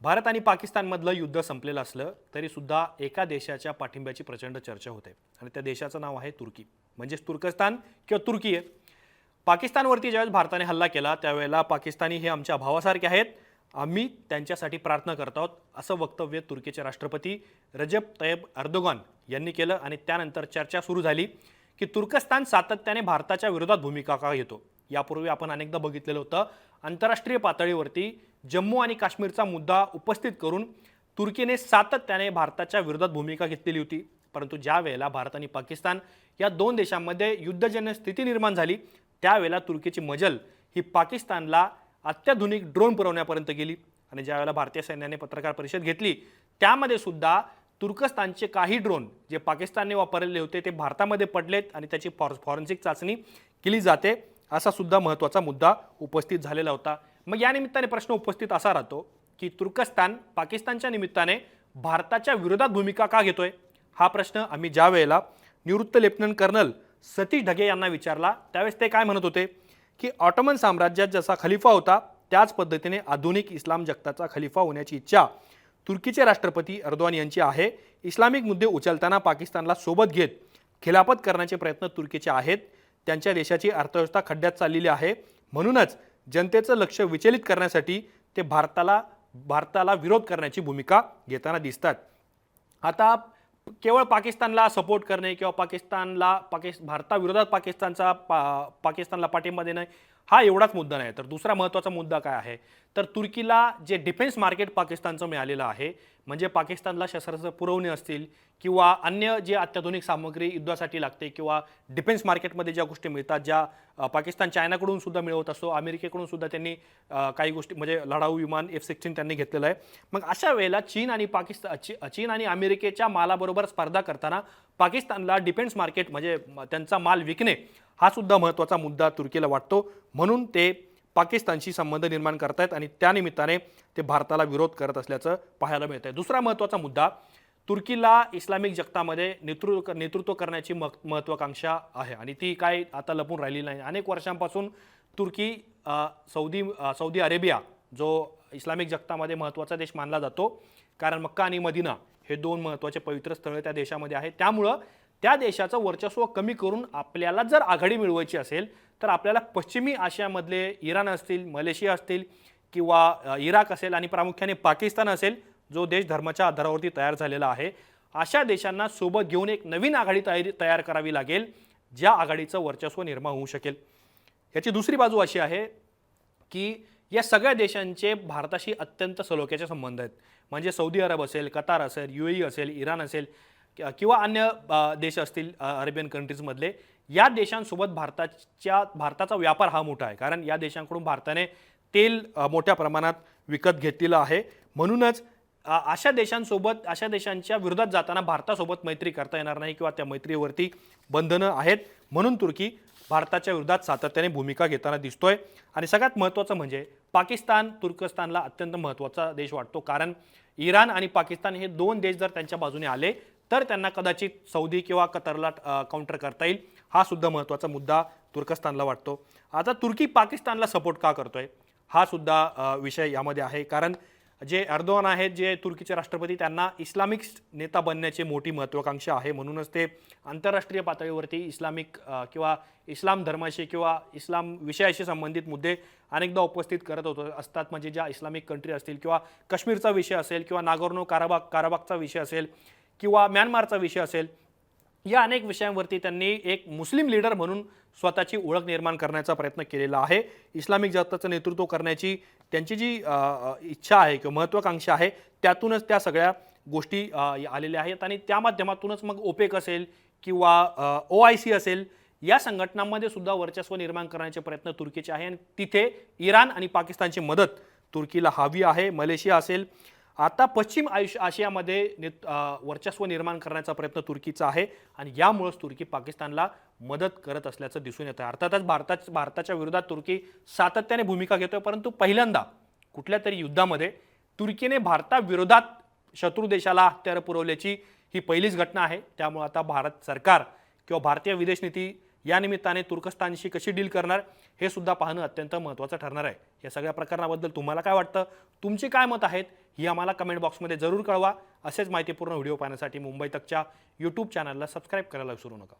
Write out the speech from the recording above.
भारत आणि पाकिस्तानमधलं युद्ध संपलेलं असलं तरीसुद्धा एका देशाच्या पाठिंब्याची प्रचंड चर्चा होते. आणि त्या देशाचं नाव आहे तुर्की. म्हणजेच तुर्कस्तान किंवा तुर्की आहे. पाकिस्तानवरती ज्यावेळेस भारताने हल्ला केला त्यावेळेला पाकिस्तानी हे आमच्या भावासारखे आहेत. आम्ही त्यांच्यासाठी प्रार्थना करत आहोत असं वक्तव्य तुर्कीचे राष्ट्रपती रजब तयब अर्दोगान यांनी केलं आणि त्यानंतर चर्चा सुरू झाली की तुर्कस्तान सातत्याने भारताच्या विरोधात भूमिका का घेतो? यापूर्वी आपण अनेकदा बघितलेलं होतं. आंतरराष्ट्रीय पातळीवरती जम्मू आणि काश्मीरचा मुद्दा उपस्थित करून तुर्कीने सातत्याने भारताच्या विरोधात भूमिका घेतलेली होती. परंतु ज्या वेळेला भारत आणि पाकिस्तान या दोन देशांमध्ये युद्धजन्य स्थिती निर्माण झाली त्यावेळेला तुर्कीची मजल ही पाकिस्तानला अत्याधुनिक ड्रोन पुरवण्यापर्यंत गेली. आणि ज्यावेळेला भारतीय सैन्याने पत्रकार परिषद घेतली त्यामध्ये सुद्धा तुर्कस्तानचे काही ड्रोन जे पाकिस्तानने वापरलेले होते ते भारतामध्ये पडलेत आणि त्याची फॉर फॉरेन्सिक चाचणी केली जाते असा सुद्धा महत्त्वाचा मुद्दा उपस्थित झालेला होता. मग या निमित्ताने प्रश्न उपस्थित असा राहतो की तुर्कस्तान पाकिस्तानच्या निमित्ताने भारताच्या विरोधात भूमिका का घेतोय? हा प्रश्न आम्ही ज्या वेळेला निवृत्त लेफ्टनंट कर्नल सतीश ढगे यांना विचारला त्यावेळेस ते काय म्हणत होते? की ऑटोमन साम्राज्यात जसा खलिफा होता त्याच पद्धतीने आधुनिक इस्लाम जगताचा खलिफा होण्याची इच्छा तुर्कीचे राष्ट्रपती अर्दोवान यांची आहे. इस्लामिक मुद्दे उचलताना पाकिस्तानला सोबत घेत खिलाफत करण्याचे प्रयत्न तुर्कीचे आहेत. त्यांच्या देशाची अर्थव्यवस्था खड्ड्यात चाललेली आहे. म्हणूनच जनतेचं लक्ष विचलित करण्यासाठी ते भारताला भारताला विरोध करण्याची भूमिका घेताना दिसतात. आता केवळ पाकिस्तानला सपोर्ट करणे किंवा पाकिस्तानला पाकिस् भारताविरोधात पाकिस्तानचा पा पाकिस्तानला पाठिंबा देणे हा एवढाच मुद्दा नाही. तर दुसरा महत्त्वाचा मुद्दा काय आहे? तर तुर्कीला जे डिफेन्स मार्केट पाकिस्तानचं मिळालेलं आहे म्हणजे पाकिस्तानला शस्त्रास्त्र पुरवणे असतील किंवा अन्य जे अत्याधुनिक सामग्री युद्धासाठी लागते किंवा डिफेन्स मार्केटमध्ये ज्या गोष्टी मिळतात ज्या पाकिस्तान चायनाकडून सुद्धा मिळवत असतो अमेरिकेकडून सुद्धा त्यांनी काही गोष्टी म्हणजे लढाऊ विमान एफ सिक्स्टीन त्यांनी घेतलेलं आहे. मग अशा वेळेला चीन आणि पाकिस्तान ची- चीन आणि अमेरिकेच्या मालाबरोबर स्पर्धा करताना पाकिस्तानला डिफेन्स मार्केट म्हणजे त्यांचा माल विकणे हा सुद्धा महत्त्वाचा मुद्दा तुर्कीला वाटतो. म्हणून ते पाकिस्तानशी संबंध निर्माण करतायत आणि त्यानिमित्ताने ते भारताला विरोध करत असल्याचं पाहायला मिळत आहे दुसरा महत्त्वाचा मुद्दा तुर्कीला इस्लामिक जगतामध्ये नेतृत्व नेतृत्व करण्याची मग महत्त्वाकांक्षा आहे. आणि ती काय आता लपून राहिली नाही. अनेक वर्षांपासून तुर्की सौदी सौदी अरेबिया जो इस्लामिक जगतामध्ये महत्त्वाचा देश मानला जातो कारण मक्का आणि मदिना हे दोन महत्त्वाचे पवित्र स्थळं त्या देशामध्ये आहेत. त्यामुळं त्या देशाचं वर्चस्व कमी करून आपल्याला जर आघाडी मिळवायची असेल तर आपल्याला पश्चिमी आशियामधले इराण असतील मलेशिया असतील किंवा इराक असेल आणि प्रामुख्याने पाकिस्तान असेल जो देश धर्माच्या आधारावरती तयार झालेला आहे अशा देशांना सोबत घेऊन एक नवीन आघाडी तयारी तयार करावी लागेल ज्या आघाडीचं वर्चस्व निर्माण होऊ शकेल. याची दुसरी बाजू अशी आहे की या सगळ्या देशांचे भारताशी अत्यंत सलोख्याचे संबंध आहेत. म्हणजे सौदी अरब असेल कतार असेल यू असेल इराण असेल किंवा अन्य देश असतील अरेबियन कंट्रीजमधले या देशांसोबत भारताच्या भारताचा व्यापार हा मोठा आहे. कारण या देशांकडून भारताने तेल मोठ्या प्रमाणात विकत घेतलेलं आहे. म्हणूनच अशा देशांसोबत अशा देशांच्या विरोधात जाताना भारतासोबत मैत्री करता येणार नाही किंवा त्या मैत्रीवरती बंधनं आहेत. म्हणून तुर्की भारताच्या विरोधात सातत्याने भूमिका घेताना दिसतोय. आणि सगळ्यात महत्त्वाचं म्हणजे पाकिस्तान तुर्कस्तानला अत्यंत महत्त्वाचा देश वाटतो. कारण इराण आणि पाकिस्तान हे दोन देश जर त्यांच्या बाजूने आले तर त्यांना कदाचित सौदी किंवा कतारला काउंटर करता येईल. हा सुद्धा महत्त्वाचा मुद्दा तुर्कस्तानला वाटतो. आता तुर्की पाकिस्तानला सपोर्ट का करतोय? हा सुद्धा विषय यामध्ये आहे. कारण जे अर्दोवान आहेत जे तुर्कीचे राष्ट्रपती त्यांना इस्लामिक नेता बनण्याची मोठी महत्त्वाकांक्षा आहे. म्हणूनच ते आंतरराष्ट्रीय पातळीवरती इस्लामिक किंवा इस्लाम धर्माशी किंवा इस्लाम विषयाशी संबंधित मुद्दे अनेकदा उपस्थित करत होतो असतात. म्हणजे ज्या इस्लामिक कंट्री असतील किंवा काश्मीरचा विषय असेल किंवा नागोर्नो काराबाग काराबागचा विषय असेल किंवा म्यानमारचा विषय असेल या अनेक विषयांवरती त्यांनी एक मुस्लिम लीडर म्हणून स्वतःची ओळख निर्माण करण्याचा प्रयत्न केलेला आहे. इस्लामिक जगताचं नेतृत्व करण्याची त्यांची जी इच्छा आहे किंवा महत्त्वाकांक्षा आहे त्यातूनच त्या सगळ्या गोष्टी आलेल्या आहेत. आणि त्या माध्यमातूनच मग ओपेक असेल किंवा ओ आय सी असेल या संघटनांमध्ये सुद्धा वर्चस्व निर्माण करण्याचे प्रयत्न तुर्कीचे आहे आणि तिथे इराण आणि पाकिस्तानची मदत तुर्कीला हवी आहे. मलेशिया असेल आता पश्चिम आयुष्य आशियामध्ये नेत वर्चस्व निर्माण करण्याचा प्रयत्न तुर्कीचा आहे आणि यामुळंच तुर्की पाकिस्तानला मदत करत असल्याचं दिसून येतं अर्थातच भारताच भारताच्या विरोधात तुर्की सातत्याने भूमिका घेतोय परंतु पहिल्यांदा कुठल्या तरी युद्धामध्ये तुर्कीने भारताविरोधात शत्रू देशाला हत्यारं पुरवल्याची ही पहिलीच घटना आहे. त्यामुळे आता भारत सरकार किंवा भारतीय विदेश नीती या निमित्ताने तुर्कस्तानशी कशी डील करणार हे सुद्धा पाहणं अत्यंत महत्त्वाचं ठरणार आहे. या सगळ्या प्रकरणाबद्दल तुम्हाला काय वाटतं? तुमची काय मत आहेत? ही आम्हाला कमेंट बॉक्समध्ये जरूर कळवा. असेच माहितीपूर्ण व्हिडिओ पाहण्यासाठी मुंबई तकच्या यूट्यूब चॅनलला सबस्क्राईब करायला विसरू नका.